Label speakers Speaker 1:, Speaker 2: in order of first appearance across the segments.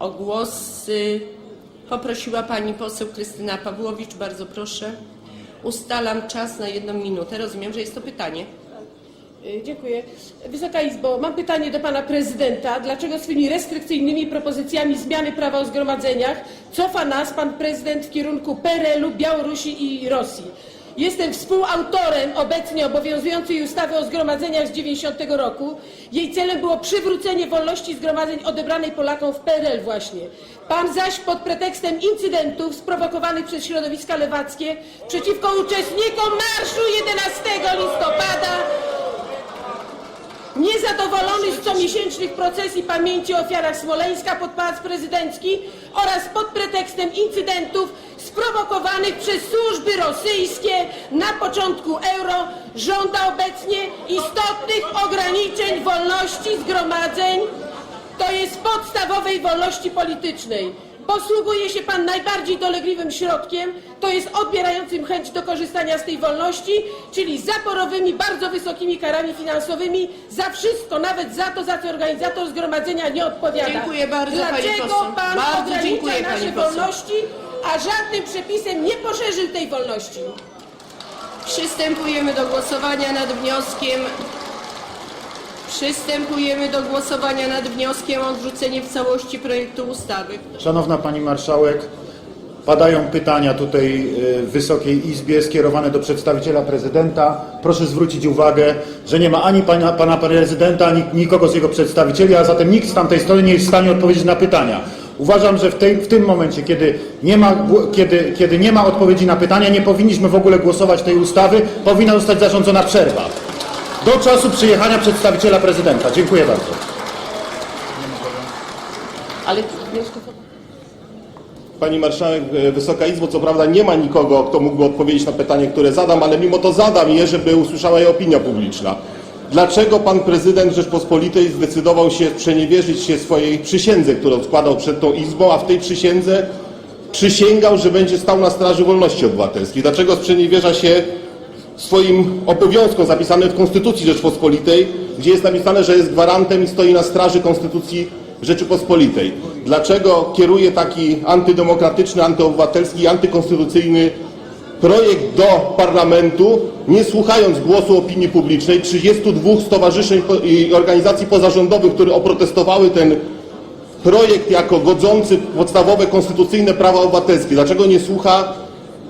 Speaker 1: O głos poprosiła pani poseł Krystyna Pawłowicz. Bardzo proszę. Ustalam czas na jedną minutę. Rozumiem, że jest to pytanie.
Speaker 2: Y, Dziękuję. Wysoka Izbo, mam pytanie do pana prezydenta. Dlaczego swymi restrykcyjnymi propozycjami zmiany prawa o zgromadzeniach cofa nas pan prezydent w kierunku PRL-u, Białorusi i Rosji? Jestem współautorem obecnie obowiązującej ustawy o zgromadzeniach z 90 roku. Jej celem było przywrócenie wolności zgromadzeń odebranej Polakom w PRL właśnie. Pan zaś pod pretekstem incydentów sprowokowanych przez środowiska lewackie przeciwko uczestnikom marszu 11 listopada Niezadowolony z comiesięcznych procesji pamięci o ofiarach Smoleńska pod Pałac Prezydencki oraz pod pretekstem incydentów sprowokowanych przez służby rosyjskie na początku euro żąda obecnie istotnych ograniczeń wolności zgromadzeń, to jest podstawowej wolności politycznej. Posługuje się pan najbardziej dolegliwym środkiem, to jest odbierającym chęć do korzystania z tej wolności, czyli zaporowymi, bardzo wysokimi karami finansowymi za wszystko, nawet za to, za co organizator zgromadzenia nie odpowiada.
Speaker 1: Dziękuję bardzo, pani
Speaker 2: Dlaczego
Speaker 1: poseł.
Speaker 2: pan
Speaker 1: Bardzo
Speaker 2: ogranicza
Speaker 1: dziękuję,
Speaker 2: nasze
Speaker 1: pani poseł.
Speaker 2: wolności, a żadnym przepisem nie poszerzył tej wolności?
Speaker 1: Przystępujemy do głosowania nad wnioskiem. Przystępujemy do głosowania nad wnioskiem o odrzucenie w całości projektu ustawy.
Speaker 3: Szanowna Pani Marszałek, padają pytania tutaj y, w Wysokiej Izbie skierowane do przedstawiciela prezydenta. Proszę zwrócić uwagę, że nie ma ani pana, pana prezydenta, ani nikogo z jego przedstawicieli, a zatem nikt z tamtej strony nie jest w stanie odpowiedzieć na pytania. Uważam, że w, tej, w tym momencie, kiedy nie, ma, kiedy, kiedy nie ma odpowiedzi na pytania, nie powinniśmy w ogóle głosować tej ustawy. Powinna zostać zarządzona przerwa do czasu przyjechania przedstawiciela prezydenta. Dziękuję bardzo.
Speaker 1: Ale
Speaker 4: Pani Marszałek, e, Wysoka Izbo, co prawda nie ma nikogo, kto mógłby odpowiedzieć na pytanie, które zadam, ale mimo to zadam je, żeby usłyszała je opinia publiczna. Dlaczego pan prezydent Rzeczpospolitej zdecydował się przeniewierzyć się swojej przysiędze, którą składał przed tą Izbą, a w tej przysiędze przysięgał, że będzie stał na straży wolności obywatelskiej? Dlaczego sprzeniewierza się swoim obowiązkom zapisanym w Konstytucji Rzeczpospolitej, gdzie jest napisane, że jest gwarantem i stoi na straży Konstytucji Rzeczypospolitej. Dlaczego kieruje taki antydemokratyczny, antyobywatelski antykonstytucyjny projekt do parlamentu, nie słuchając głosu opinii publicznej, 32 stowarzyszeń i organizacji pozarządowych, które oprotestowały ten projekt jako godzący podstawowe konstytucyjne prawa obywatelskie? Dlaczego nie słucha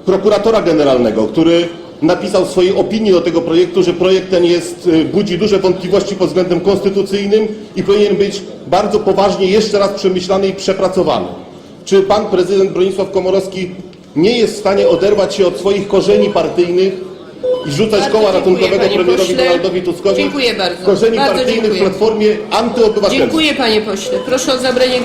Speaker 4: prokuratora generalnego, który napisał w swojej opinii do tego projektu, że projekt ten jest, y, budzi duże wątpliwości pod względem konstytucyjnym i powinien być bardzo poważnie jeszcze raz przemyślany i przepracowany. Czy pan prezydent Bronisław Komorowski nie jest w stanie oderwać się od swoich korzeni partyjnych i rzucać
Speaker 1: Bardzo
Speaker 4: koła
Speaker 1: dziękuję,
Speaker 4: ratunkowego
Speaker 1: panie
Speaker 4: premierowi
Speaker 1: pośle.
Speaker 4: Donaldowi Tuskowi?
Speaker 1: Dziękuję bardzo.
Speaker 4: Korzeni
Speaker 1: Bardzo
Speaker 4: partyjnych
Speaker 1: dziękuję.
Speaker 4: w Platformie antyobywatelskiej.
Speaker 1: Dziękuję panie pośle. Proszę o zabranie